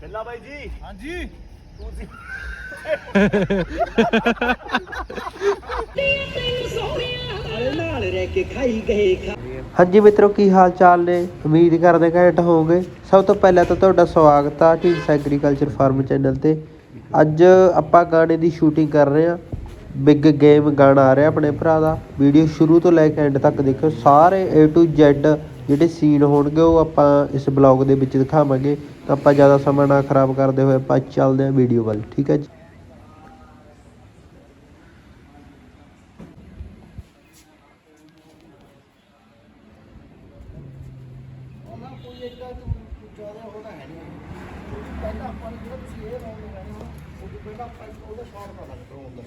ਬਿੱਲਾ ਬਾਈ ਜੀ। ਹਾਂਜੀ। ਤੁਸੀਂ ਹਾਂਜੀ ਮਿੱਤਰੋ ਕੀ ਹਾਲ ਚਾਲ ਨੇ? ਉਮੀਦ ਕਰਦੇ ਘੈਂਟ ਹੋਵੋਗੇ। ਸਭ ਤੋਂ ਪਹਿਲਾਂ ਤਾਂ ਤੁਹਾਡਾ ਸਵਾਗਤ ਆ ਢੀਂਸ ਐਗਰੀਕਲਚਰ ਫਾਰਮ ਚੈਨਲ ਤੇ। ਅੱਜ ਆਪਾਂ ਗਾਣੇ ਦੀ ਸ਼ੂਟਿੰਗ ਕਰ ਰਹੇ ਆ ਬਿਗ ਗੇਮ ਗਾਣਾ ਆ ਰਿਹਾ ਆਪਣੇ ਭਰਾ ਦਾ। ਵੀਡੀਓ ਸ਼ੁਰੂ ਤੋਂ ਲੈ ਕੇ ਐਂਡ ਤੱਕ ਦੇਖਿਓ। ਸਾਰੇ A to Z ਜਿਹੜੇ ਸੀਨ ਹੋਣਗੇ ਉਹ ਆਪਾਂ ਇਸ ਬਲੌਗ ਦੇ ਵਿੱਚ ਦਿਖਾਵਾਂਗੇ, ਤਾਂ ਆਪਾਂ ਜ਼ਿਆਦਾ ਸਮਾਂ ਨਾ ਖਰਾਬ ਕਰਦੇ ਹੋਏ ਆਪਾਂ ਚੱਲਦੇ ਹਾਂ ਵੀਡੀਓ ਵੱਲ, ਠੀਕ ਹੈ ਜੀ ਉਹਨਾਂ ਕੋਈ ਏਡਾ ਜ਼ਿਆਦਾ ਹੋਣਾ ਹੈ ਨਹੀਂ ਪਹਿਲਾਂ ਆਪਾਂ ਨੂੰ ਜਿਹੜਾ ਤੁਸੀਂ ਇਹ ਰੌਂਗ ਲਗਾਉਣੇ ਹੋ ਉਹ ਤੋਂ ਪਹਿਲਾਂ ਆਪਾਂ ਇੱਕ ਉਹਦਾ ਸ਼ਾਟ ਪਾ ਲੱਗ ਰੌਂਗ ਦਾ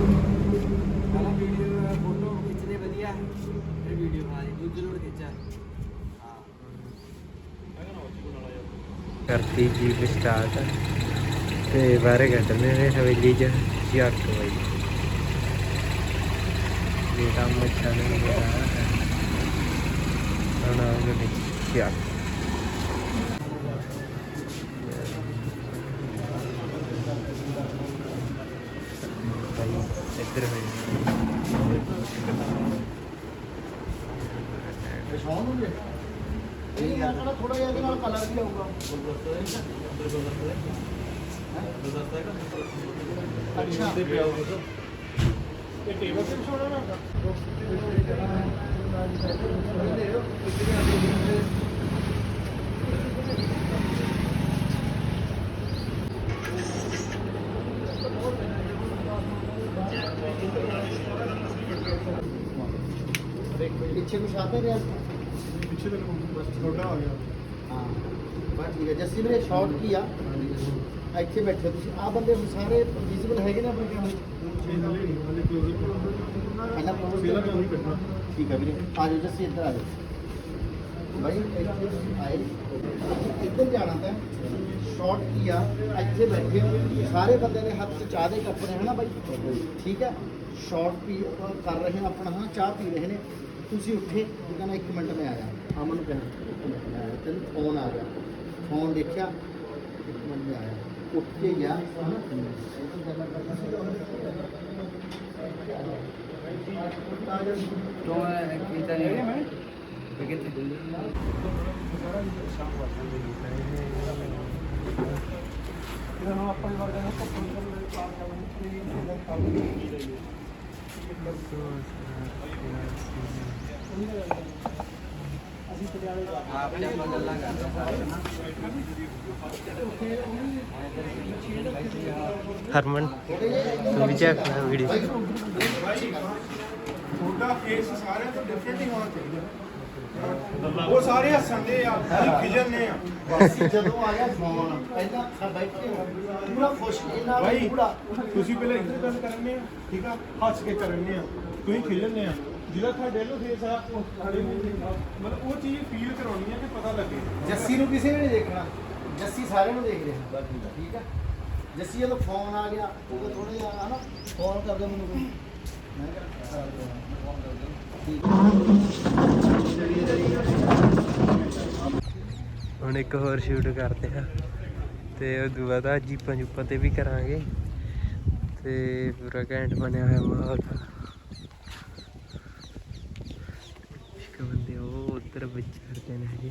ਪਹਿਲਾਂ ਵੀਡੀਓ ਫੋਟੋ ਖਿੱਚਦੇ ਵਧੀਆ ਫਿਰ ਵੀਡੀਓ ਬਣਾ ਲਈ ਦੂਜੇ ਲੋੜ ਖਿੱਚਾ ਹਾਂ ਕਰਤੀ ਜੀਪ ਸਟਾਰਟ ਤੇ ਬਾਹਰ ਕੱਢਨੇ ਨੇ ਹਵੇਲੀ ਚ ਜੱਟ ਬਾਈ ਇਹ ਕੰਮ ਅੱਛਾ ਨਹੀਂ ਹੋ। ਰਿਹਾ ਹੈ ਨਾ ਉਹਨੇ ਜੱਟ ਭਾਈ ਇੱਧਰ ਹੋਈ ਸ਼ੌਂਕ ਨੂੰ ਜੇ ਇਹ ਯਾਰ ਕਿਹੜਾ ਥੋੜਾ ਜਿਹਾ ਇਹਦੇ ਨਾਲ ਕਲਰ ਵੀ ਆਊਗਾ ਅੱਛਾ ਇਹ ਟੇਬਲ ਤੇ ਵਿਛਾਉਣਾ ਨਾ ਪਿੱਛੇ ਕੁਛ ਆਤੇ ਰਿਹਾ? ਪਿੱਛੇ ਤੱਕ ਬਸ ਛੋਟਾ ਹੋ ਗਿਆ। ਹਾਂ ਹੈ। ਜੱਸੀ ਨੇ ਸ਼ਾਰਟ ਕੀ ਆ? ਇੱਥੇ ਬੈਠੇ ਤੁਸੀਂ। ਆ ਬੰਦੇ ਹੁਣ ਸਾਰੇ ਵਿਜ਼ੀਬਲ ਹੈਗੇ ਨੇ ਆਪਣੇ ਕੈਮਰੇ ਪਹਿਲਾਂ close ਠੀਕ ਹੈ ਵੀਰੇ ਆ ਜਾਓ ਜੱਸੀ ਇੱਧਰ ਆ ਜਾਓ। ਭਾਈ ਇੱਥੇ ਆਏ। ਇੱਧਰ ਜਾਣਾ ਤਾਂ ਸ਼ਾਰਟ ਕੀ ਆ। ਇੱਥੇ ਬੈਠੇ ਹੋ। ਸਾਰੇ ਬੰਦੇ ਦੇ ਹੱਥ 'ਚ ਚਾਹ ਦੇ ਕੱਪ ਨੇ ਹਨਾ ਬਾਈ? ਠੀਕ ਹੈ। ਸ਼ਾਰਟ ਪੀ ਕਰ ਰਹੇ ਨੇ ਆਪਣਾ ਹਾਂ ਚਾਹ ਪੀ ਰਹੇ ਨੇ। ਤੁਸੀਂ ਉੱਠੇ ਉਹ ਕਹਿੰਦਾ ਇੱਕ ਮਿੰਟ ਮੈਂ ਆਇਆ ਅਮਨ ਨੂੰ ਕਹਿੰਦਾ ਇੱਕ ਮਿੰਟ ਮੈਂ ਆਇਆ ਤੈਨੂੰ ਫੋਨ ਆ ਗਿਆ। ਫੋਨ ਦੇਖਿਆ ਇੱਕ ਮਿੰਟ ਮੈਂ ਆਇਆ ਉੱਠ ਕੇ ਗਿਆ। ਤੋਂ ਕੀਤਾ ਨਹੀਂ ਮੈਂ ਹਰਮਨ ਤੂੰ ਵੀ ਚੈੱਕ ਕਰ ਵੀਡੀਓ ਤੁਹਾਡਾ ਫੇਸ ਸਾਰਿਆਂ ਤੋਂ ਡਿਫਰੈਂਟ ਹੀ ਹੋਣਾ ਚਾਹੀਦਾ। ਉਹ ਸਾਰੇ ਹੱਸਣਦੇ ਆ ਖਿਜਣਦੇ ਆ। ਅਸੀਂ ਜਦੋਂ ਆ ਗਿਆ ਫੋਨ ਪਹਿਲਾਂ ਬੈਠੇ ਹੋ ਪੂਰਾ ਖੁਸ਼ ਇਹਨਾਂ ਪੂਰਾ। ਤੁਸੀਂ ਪਹਿਲਾਂ ਇੱਧਰ ਗੱਲ ਕਰਨੇ ਆ ਠੀਕ ਆ? ਹੱਸ ਕੇ ਕਰਨੇ ਆ। ਤੁਸੀਂ ਖੇਲਣੇ ਆ। ਜਿਹੜਾ ਤੁਹਾਡੇ ਲੋ ਫੇਸ ਆ ਉਹ ਤੇ ਮਤਲਬ ਉਹ ਚੀਜ਼ ਫੀਲ ਕਰਾਉਣੀ ਆ ਕਿ ਪਤਾ ਲੱਗੇ। ਜੱਸੀ ਨੂੰ ਕਿਸੇ ਨੇ ਨਹੀਂ ਦੇਖਣਾ। ਜੱਸੀ ਸਾਰਿਆਂ ਨੂੰ ਦੇਖ ਰਿਹਾ। ਠੀਕ ਹੈ ਜੱਸੀ ਜਦੋਂ ਫੋਨ ਆ ਗਿਆ। ਉਹ ਥੋੜਾ ਜਿਹਾ ਹਨਾ? ਫੋਨ ਕਰ ਦਿਓ ਮੈਨੂੰ। ਕੋਈ ਮੈਂ ਕਿਹਾ ਫੋਨ ਹੁਣ ਇੱਕ ਹੋਰ ਸ਼ੂਟ ਕਰਦੇ ਆ। ਤੇ ਉਹ ਤੋਂ ਬਾਅਦ ਆ ਜੀਪਾਂ ਜੂਪਾਂ ਤੇ ਵੀ ਕਰਾਂਗੇ। ਤੇ ਪੂਰਾ ਘੈਂਟ ਬਣਿਆ ਹੋਇਆ ਮਾਹੌਲ ਇੱਕ ਬੰਦੇ ਉਹ ਉੱਧਰ ਵਿਚਰਦੇ ਨੇ ਹਜੇ।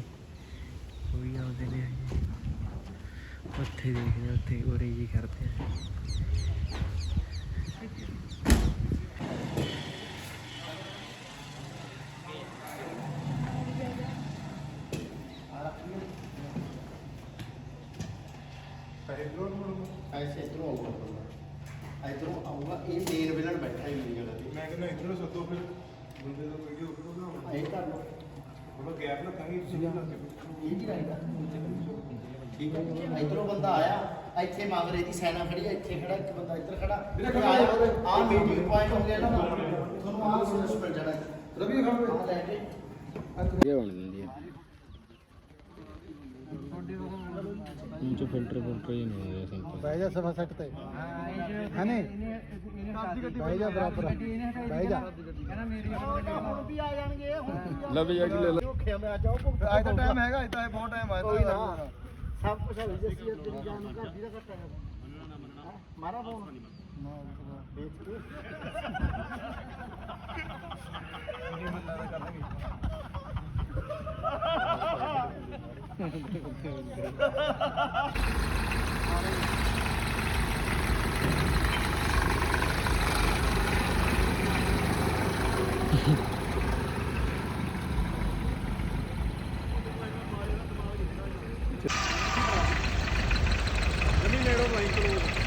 ਉਹ ਵੀ ਆਉਂਦੇ ਨੇ ਹਜੇ। ਉੱਥੇ ਦੇਖਦੇ ਉੱਥੇ ਉਰੇ ਜੀ ਕਰਦੇ ਆ ਐਸੇ ਇਧਰੋਂ ਆਊਗਾ ਬੰਦਾ ਇਧਰੋਂ ਆਊਗਾ ਇਹ ਮੇਨ ਵਿਲਨ ਬੈਠਾ ਹੀ ਮੇਰੀ ਗੱਲ ਮੈਂ ਕਹਿੰਦਾ ਇੱਧਰੋਂ ਸੱਦੋ ਫਿਰ ਬੰਦੇ ਦਾ ਵੀਡੀਓ ਉੱਪਰੋਂ ਬਣਾਉਣਾ ਇਹ ਕਰ ਲਓ ਥੋੜਾ ਗੈਪ ਰੱਖਾਂਗੇ ਤੁਸੀਂ ਇਹ ਕੀ ਰਹੇਗਾ ਠੀਕ ਹੈ ਇਧਰੋਂ ਬੰਦਾ ਆਇਆ ਇੱਥੇ ਮੰਗ ਰਹੀ ਦੀ ਸੈਨਾ ਖੜੀ ਹੈ ਇੱਥੇ ਖੜਾ ਇੱਕ ਬੰਦਾ ਇੱਧਰ ਖੜਾ। ਆਇਆ ਆ ਮੀਟਿੰਗ ਪੁਆਇੰਟ ਹੋ ਗਿਆ ਨਾ। ਤੁਹਾਨੂੰ ਆਹ ਸੋਚ ਮਿਲ ਜਾਣਾ ਰਵੀ ਖੜੋ ਆਹ ਲੈ ਕੇ। ਇਹ ਬਣ ਜਾਂਦੀ ਹੈ ਤੁਹਾਡੇ ਨੀਚੇ ਫਿਲਟਰ ਫਿਲਟਰ ਹੀ ਨਹੀਂ ਆਇਆ ਸਿੰਪਲ ਬਹਿ ਜਾ ਸਵਾ ਸੱਟ ਤੇ। ਹਨੇ ਬਹਿ ਜਾ ਬਰਾਬਰ। ਬਹਿ ਜਾ। ਹੁਣ ਵੀ ਆ ਜਾਣਗੇ ਹੁਣ ਲੱਭ ਜਾ ਕੇ ਲੈ ਲੈ। ਔਖਿਆ ਮੈਂ ਅੱਜ ਉਹ ਅੱਜ ਦਾ ਟਾਈਮ ਹੈਗਾ ਅੱਜ ਤਾਂ ਇਹ ਬਹੁਤ ਟਾਈਮ ਆਇਆ ਕੋਈ ਨਾ। ਸਭ ਕੁਝ ਹੈ ਜੱਸੀ ਤੇਰੀ ਜਾਨ ਨੂੰ ਘਰ ਦੀ ਦਾ ਘਟਾ ਹੈ? ਮਾਰਾ ਫੋਨ ਨਾ ਵੇਚ ਕੇ ਜਮੀ ਨੇੜੋਂ ਲਾਈ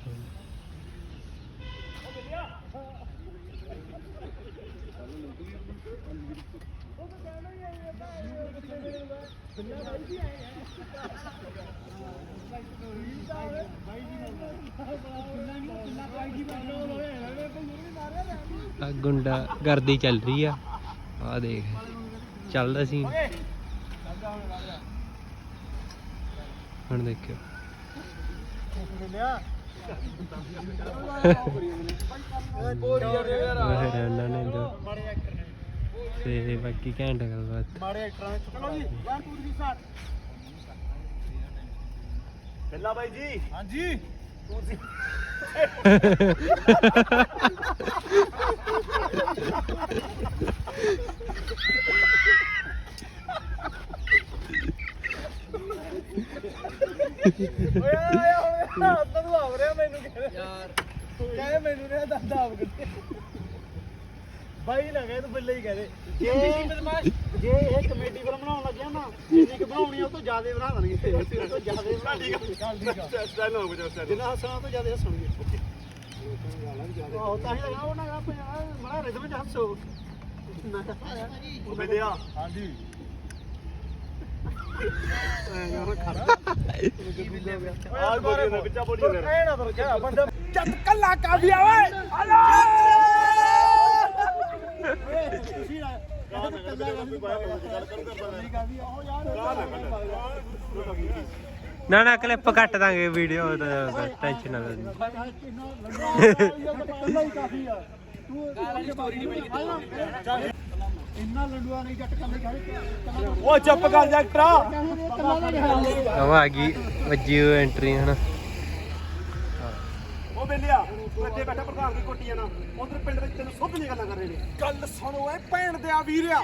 ਚਲੋ ਆ ਗੁੰਡਾ ਗਰਦੀ ਚੱਲ ਰਹੀ ਆ। ਆ ਦੇਖ ਚੱਲਦਾ ਸੀ ਹੁਣ ਦੇਖਿਓ। ਉਹ ਨੇ ਦੋ ਤੇ ਬਾਕੀ ਘੈਂਟ ਗੱਲਬਾਤ ਮਾੜੇ ਐਕਟਰਾਂ ਵਿੱਚ ਚਲੋ ਜੀ 1 2 3 ਸਟਾਰਟ ਬਿੱਲਾ ਬਾਈ ਜੀ ਹਾਂਜੀ ਓਏ ਆਇਆ। ਹੋਇਆ ਆਵ ਰਿਹਾ ਮੈਨੂੰ ਕਹਿੰਦੇ। ਯਾਰ। ਕਹੇ ਮੈਨੂੰ ਨੇ ਦੰਦ ਆਵ ਕੇ ਬਾਈ ਨਾ ਕਹੇ ਤੂੰ ਬਿੱਲੇ ਹੀ ਕਹਦੇ। ਜੇ ਜੇ ਇਹ ਕਮੇਡੀ ਫਿਲਮ ਬਣਾਉਣ ਲੱਗਿਆ ਨਾ ਜਿੰਨੀ ਕਿ ਬਣਾਉਣੀ ਆ, ਉਹ ਤੋਂ ਜ਼ਿਆਦਾ ਬਣਾ ਦੇਣਗੇ। ਉਹ ਤੋਂ ਜ਼ਿਆਦਾ ਬਣਾ ਦੇਣਗੇ ਚੱਲ ਠੀਕ ਆ। ਸਟਾਈਲ ਹੋ ਗਿਆ ਜਿੰਨਾ ਹੱਸਣਾ ਤੋਂ ਜ਼ਿਆਦਾ ਹੱਸਣਗੇ। ਉਹ ਤਾਂ ਹੀ ਲਗਾ ਉਹਨਾਂ ਦਾ ਬੜਾ ਰਿਦਮ ਚ ਹੱਸੋ। ਮੈਂ ਕਿਹਾ ਉਹ ਬਿੱਲਿਆ ਹਾਂਜੀ। ਆਹ ਐ ਨਾ ਫਿਰ ਕਿਆ ਕੱਲਾ ਕਾਫੀ ਆਵੇ ਤੁਸੀਂ ਨਾ ਨਾ ਕਲਿੱਪ ਕੱਟ ਦਾਂਗੇ ਵੀਡੀਓ ਦਾ ਟੈਨਸ਼ਨ ਨਾ ਲੈ। ਕਾਫੀ ਆ ਤੂੰ ਸਟੋਰੀ ਨਹੀਂ ਬਣੀ। ਇੰਨਾ ਲੰਡੂਆ ਨਹੀਂ ਜੱਟ ਕੱਲੇ ਖਾਲੀ ਉਹ ਚੁੱਪ ਕਰ ਜਾ ਐਕਟਰਾ ਕੱਲਾ ਦਾ ਹਾਲ ਉਹ ਆ ਗਈ ਵੱਜੀ ਹੋਈ ਐਂਟਰੀ ਹਨਾ। ਉਹ ਬਿੱਲਿਆ ਇੱਥੇ ਬੈਠਾ ਪ੍ਰਧਾਨ ਦੀ ਕੋਟੀ ਨਾ ਉਧਰ ਪਿੰਡ ਵਿੱਚ ਤੈਨੂੰ ਸੁੱਧ ਨਹੀਂ ਗੱਲਾਂ ਕਰ ਰਹੇ ਨੇ। ਗੱਲ ਸੁਣ ਓਏ ਭੈਣ ਦੇ ਆ। ਵੀਰਿਆ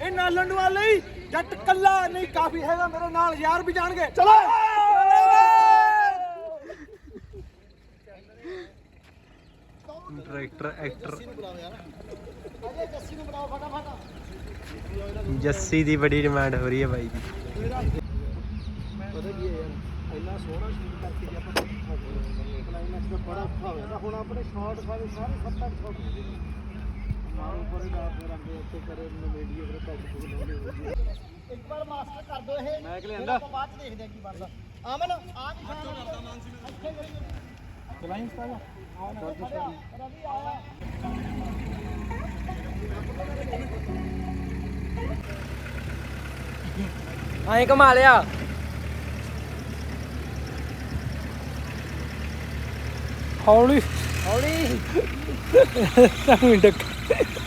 ਇਹਨਾਂ ਲੰਡੂਆਂ ਲਈ ਜੱਟ ਕੱਲਾ ਨਹੀਂ ਕਾਫੀ ਹੈਗਾ ਮੇਰੇ ਨਾਲ ਯਾਰ ਵੀ ਜਾਣਗੇ। ਚਲੋ। ਡਾਇਰੈਕਟਰ ਐਕਟਰ ਅਜੇ ਜੱਸੀ ਨੂੰ ਬੁਲਾਓ ਫਟਾਫਟ। ਜੱਸੀ ਦੀ ਬੜੀ ਡਿਮਾਂਡ ਹੋ ਰਹੀ ਹੈ ਬਾਈ ਦੀ। ਪਤਾ ਕੀ ਹੈ ਯਾਰ ਇੰਨਾ ਸੋਹਣਾ ਸ਼ੂਟ ਕਰਕੇ ਜੇ ਆਪਾਂ ਕਲਾਈਮੈਕਸ ਦਾ ਬੜਾ ਔਖਾ ਹੋ ਜਾਂਦਾ ਹੁਣ ਆਪਣੇ ਸ਼ਾਟ ਸਾਰੇ ਸਾਰੇ ਸੱਤ ਅੱਠ ਸ਼ਾਟ ਮਾਰੋ ਪਰ ਦਾ ਫਿਰ ਉੱਤੇ ਕਰੇ ਨਵੇੜੀਏ ਫਿਰ ਪੈਕ ਇੱਕ ਵਾਰ ਮਾਸਟਰ ਕਰ ਦੋ ਇਹ ਮੈਂ ਕਿ ਲਿਆਂਦਾ ਆਪਾਂ ਬਾਅਦ ਦੇਖਦੇ ਆ ਕੀ ਬਣਦਾ ਆਮਨ ਆ ਕੀ ਖਾਣਾ ਇੱਥੇ ਕਰੀ ਚਲਾਈ ਇੰਸਟਾ ਰਵੀ ਆਇਆ ਆਏ ਕਮਾ ਲਿਆ ਹੌਲੀ ਹੌਲੀ ਮਿੰਟ ਰੈਡੀ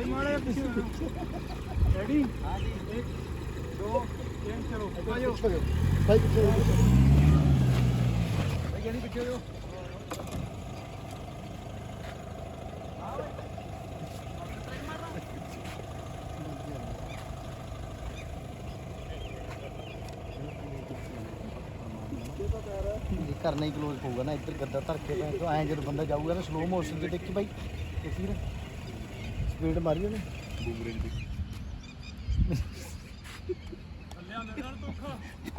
ਬਾਈ ਮਾੜੇ ਪਿੱਛੇ ਰੈਡੀ ਹਾਂਜੀ 1 2 3 ਚਲੋ ਆਜੋ ਭਾਈ ਪਿੱਛੇ ਹੋ ਜਾਓ। ਬਾਈ ਜਾਨੀ ਪਿੱਛੇ ਹੋ ਇਹ ਕਰਨਾ ਹੀ ਕਲੋਜ਼ ਹੋਊਗਾ ਨਾ ਇੱਧਰ ਗੱਦਾ ਧਰ ਕੇ ਤਾਂ ਐਂ ਜਦੋਂ ਬੰਦਾ ਸਪੀਡ ਮਾਰੀ ਉਹਨੇ?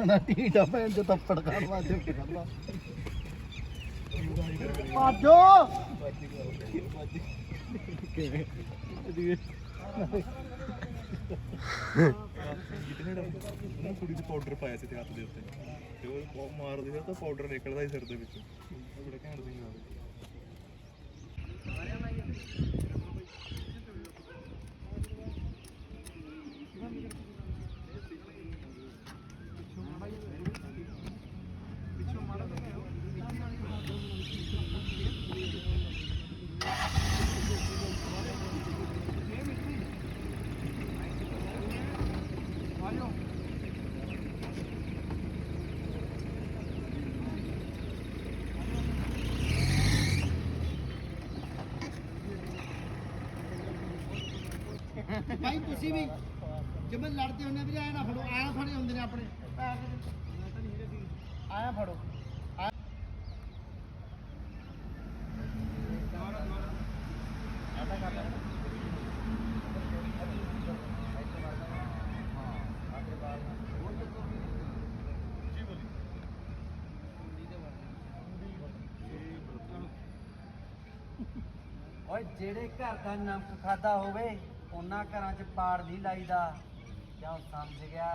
ਨਾ ਟੀਟਾ ਭੈਣ ਜੋ ਤੱਪੜ ਵਾਸਤੇ ਉੱਠ ਖੜਦਾ ਆਜੋ ਨਾ ਕੁੜੀ ਦੇ ਪਾਊਡਰ ਪਾਇਆ ਸੀ ਤੇ ਹੱਥ ਦੇ ਉੱਤੇ। ਤੇ ਉਹ ਉਹ ਮਾਰਦੀ ਸੀ ਤਾਂ ਪਾਊਡਰ ਨਿਕਲਦਾ ਸੀ ਸਿਰ ਦੇ ਵਿੱਚ। ਉਹ ਬੜਾ ਘੈਂਟ ਸੀ ਨਾਲ ਭਾਈ ਵੀ ਜਿਵੇਂ ਲੜਦੇ ਹੁੰਦੇ ਵੀ ਆਇਆ ਨਾ ਫੜੋ, ਆਇਆ ਫੜੇ ਹੁੰਦੇ ਨੇ ਆਪਣੇ। ਆਇਆ ਫੜੋ। ਓਏ, ਜਿਹੜੇ ਘਰ ਦਾ ਨਮਕ ਖਾਦਾ ਹੋਵੇ ਉਹਨਾਂ ਘਰਾਂ 'ਚ ਪਾੜ ਨਹੀਂ ਲਾਈਦਾ। ਕਿਉਂ ਸਮਝ ਗਿਆ?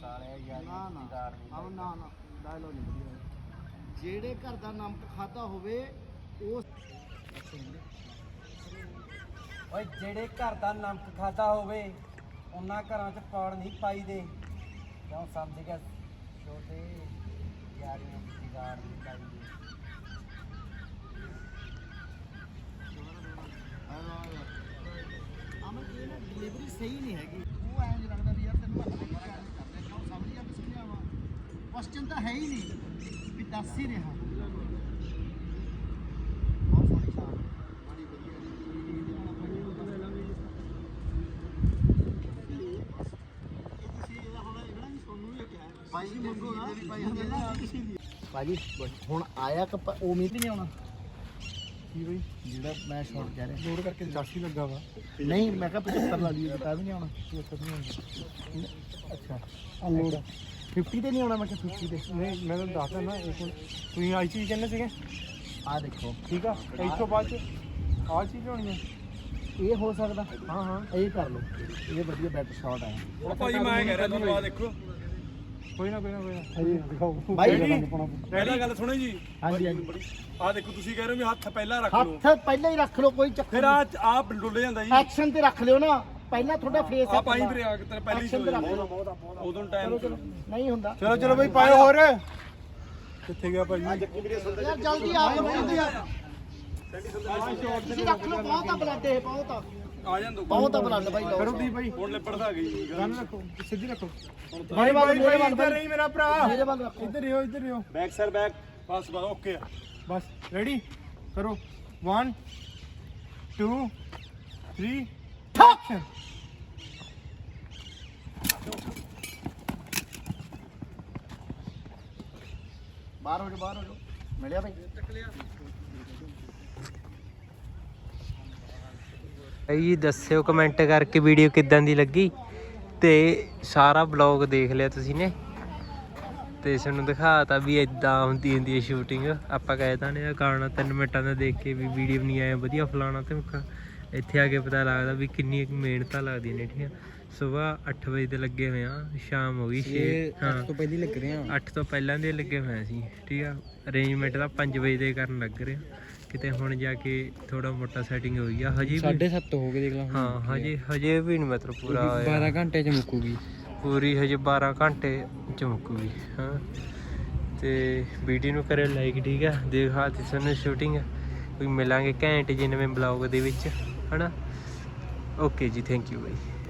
ਸਾਲੇ ਯਾਰ ਨਾ ਨਾ। ਰਿਸ਼ਤੇਦਾਰ ਨੀ ਆਹ। ਨਾ ਨਾ। ਡਾਇਲੋਗ ਨਹੀਂ ਵਧੀਆ। ਜਿਹੜੇ ਘਰ ਦਾ ਨਮਕ ਖਾਦਾ ਹੋਵੇ ਉਹ ਓਏ ਜਿਹੜੇ ਘਰ ਦਾ ਨਮਕ ਖਾਦਾ ਹੋਵੇ ਉਹਨਾਂ ਘਰਾਂ 'ਚ ਪਾੜ ਨਹੀਂ ਪਾਈਦੇ। ਕਿਉਂ ਸਮਝ ਗਿਆ? ਛੋਟੇ ਯਾਰੀਆਂ ਰਿਸ਼ਤੇਦਾਰ ਨਹੀਂ ਲਾਈਦੇ। ਅਮਨ ਇਹ ਨਾ ਡਿਲੀਵਰੀ ਸਹੀ ਨਹੀਂ ਹੈਗੀ। ਉਹ ਐਂ ਜਿਹਾ ਲੱਗਦਾ ਵੀ ਯਾਰ ਤੈਨੂੰ ਹੱਥ ਦੇ ਕਰ ਰਿਹਾ ਕਿਉਂ ਸਮਝ ਗਿਆ ਕਿਸ ਵਾ? ਕੁਐਸਚਨ ਤਾਂ ਹੈ ਹੀ ਨਹੀਂ ਵੀ ਦੱਸ ਹੀ ਰਿਹਾ। ਬਹੁਤ ਸੋਹਣੀ ਸ਼ਾਨ ਬੜੀ ਭਾਜੀ ਹੁਣ ਆਇਆ ਕਿ ਉਮੀਦ ਨਹੀਂ ਆਉਣਾ। ਕੀ ਬਈ? ਜਿਹੜਾ ਮੈਂ ਸ਼ਾਟ ਕਹਿ ਰਿਹਾ। ਲੋਡ ਕਰਕੇ 80 ਲੱਗਾ ਵਾ। ਨਹੀਂ ਮੈਂ ਕਿਹਾ 75 ਲਾ ਲਈਏ ਬਤਾ ਵੀ ਨਹੀਂ ਆਉਣਾ। 75 ਨਹੀਂ ਆਉਣਾ। ਅੱਛਾ। ਅਨਲੋਡ 50 ਤੇ ਨਹੀਂ ਆਉਣਾ ਮੈਂ ਕਿਹਾ 50 ਤੇ। ਨਹੀਂ ਮੈਂ ਤੁਹਾਨੂੰ ਦੱਸਦਾ ਨਾ ਤੁਸੀਂ ਆਈ ਚੀਜ਼ ਕਹਿੰਦੇ ਸੀਗੇ? ਆ ਦੇਖੋ। ਠੀਕ ਆ? ਇਸ ਤੋਂ ਬਾਅਦ ਚ ਆਹ ਚੀਜ਼ ਹੋਣੀ ਹੈ ਇਹ ਹੋ ਸਕਦਾ। ਹਾਂ ਹਾਂ। ਇਹ ਕਰ ਲਓ। ਇਹ ਵਧੀਆ ਬੈਟਰ ਸ਼ਾਟ ਹੈ ਉਹ ਭਾਜੀ ਮੈਂ ਕਹਿ ਰਿਹਾ ਤੁਹਾਨੂੰ ਆ ਦੇਖੋ। ਕੋਈ ਨਾ ਕੋਈ ਨਾ ਕੋਈ ਨਾ। ਅਰੇ ਦਿਖਾਓ। ਬਾਈ ਪਹਿਲਾਂ ਗੱਲ ਸੁਣੋ ਜੀ। ਹਾਂਜੀ ਹਾਂਜੀ। ਆ ਦੇਖੋ ਤੁਸੀਂ ਕਹਿ ਰਹੇ ਹੋ ਵੀ ਹੱਥ ਪਹਿਲਾਂ ਰੱਖ ਲਓ। ਹੱਥ ਪਹਿਲਾਂ ਹੀ ਰੱਖ ਲਓ ਕੋਈ ਚੱਕਰ ਫਿਰ ਆ ਆ ਡੁੱਲ ਜਾਂਦਾ ਜੀ। ਐਕਸ਼ਨ ਤੇ ਰੱਖ ਲਿਓ ਨਾ। ਪਹਿਲਾਂ ਤੁਹਾਡਾ ਫੇਸ ਆ ਪਾਈ ਵੀਰੇ। ਆ ਕੇ ਤੇਰੇ ਪਹਿਲੀ ਐਕਸ਼ਨ ਤੇ ਰੱਖ ਲਓ। ਉਦੋਂ ਟਾਈਮ ਚਲੋ ਨਹੀਂ ਹੁੰਦਾ। ਚਲੋ ਚਲੋ ਬਈ ਪਾਇਓ ਹੋਰ। ਕਿੱਥੇ ਗਿਆ ਭਾਜੀ ਯਾਰ ਜਲਦੀ ਆ ਜਲਦੀ ਆ। ਤੁਸੀਂ ਰੱਖ ਲਓ ਬਹੁਤ ਆ ਬਲੱਡ ਇਹ ਬਹੁਤ ਆ ਆ ਜਾਂਦੋ ਬਹੁਤ ਆ ਬਲੱਡ ਬਾਈ ਲਓ ਕਰੋ ਦੀ ਭਾਈ ਹੁਣ ਲਿਪੜਦਾ ਗਈ ਗਨ ਰੱਖੋ ਸਿੱਧੀ ਰੱਖੋ ਬਾਈ ਬਾਈ ਮੇਰੇ ਵੱਲ ਇੱਧਰ ਨਹੀਂ ਮੇਰਾ ਭਰਾ ਮੇਰੇ ਵੱਲ ਰੱਖੋ ਇੱਧਰ ਹੀ ਹੋ ਇੱਧਰ ਹੀ ਹੋ ਬੈਕ ਸਰ ਬੈਕ ਬਸ ਬਸ ਓਕੇ ਬਸ ਰੈਡੀ ਕਰੋ 1 2 3 ਐਕਸ਼ਨ ਬਾਹਰ ਹੋ ਜਾ ਬਾਹਰ ਹੋ ਜਾ ਮਿਲਿਆ ਬਾਈ ਜੀ ਦੱਸਿਓ ਕਮੈਂਟ ਕਰਕੇ ਵੀਡੀਓ ਕਿੱਦਾਂ ਦੀ ਲੱਗੀ ਤੇ ਸਾਰਾ ਬਲੌਗ ਦੇਖ ਲਿਆ ਤੁਸੀਂ ਨੇ। ਤੇ ਤੁਹਾਨੂੰ ਦਿਖਾਤਾ ਵੀ ਇਦਾਂ ਹੁੰਦੀ ਹੁੰਦੀ ਹੈ ਸ਼ੂਟਿੰਗ ਆਪਾਂ ਕਹਿ ਤਾਂ ਨੇ ਕਾਰਨਾ 3 ਮਿੰਟਾਂ ਦਾ ਦੇਖ ਕੇ ਵੀ ਵੀਡੀਓ ਨਹੀਂ ਆਇਆ ਵਧੀਆ ਫਲਾਣਾ ਤੇ ਇੱਥੇ ਆ ਕੇ ਪਤਾ ਲੱਗਦਾ ਵੀ ਕਿੰਨੀ ਮਿਹਨਤਾਂ ਲੱਗਦੀਆਂ ਨੇ ਠੀਕ ਆ ਸਵੇਰ 8 ਵਜੇ ਦੇ ਲੱਗੇ ਹੋਏ ਆ ਸ਼ਾਮ ਹੋ ਗਈ 6 ਹਾਂ। ਤੋਂ ਪਹਿਲਾਂ ਲੱਗ ਰਹੇ ਆ। 8 ਤੋਂ ਪਹਿਲਾਂ ਦੇ ਲੱਗੇ ਹੋਏ ਅਸੀਂ ਠੀਕ ਆ। ਅਰੇਂਜਮੈਂਟ ਤਾਂ 5 ਵਜੇ ਦੇ ਕਰਨ ਲੱਗ ਰਹੇ ਆ। ਕਿਤੇ ਹੁਣ ਜਾ ਕੇ ਥੋੜਾ ਮੋਟਾ ਸੈਟਿੰਗ ਹੋਈ ਆ ਹਜੇ ਵੀ। 7:30 ਹੋ ਗਏ ਦੇਖ ਲਾ ਹਾਂ ਹਜੇ ਹਜੇ ਵੀ ਨਹੀਂ ਮਤਲਬ ਪੂਰਾ ਹੋਇਆ 12 ਘੰਟੇ ਚ ਮੁੱਕੂਗੀ। ਪੂਰੀ ਹਜੇ 12 ਘੰਟੇ ਚਮਕੂਗੀ ਹਾਂ। ਤੇ ਵੀਡੀਓ ਨੂੰ ਕਰੇ ਲਾਈਕ ਠੀਕ ਆ? ਦੇਖਾ ਤੇ ਸਾਨੂੰ ਸ਼ੂਟਿੰਗ ਕੋਈ ਮਿਲਾਂਗੇ ਘੈਂਟ ਜਿਹੇ ਨਵੇਂ ਬਲੌਗ ਦੇ ਵਿੱਚ ਹਨਾ? ਓਕੇ ਜੀ ਥੈਂਕ ਯੂ ਬਾਈ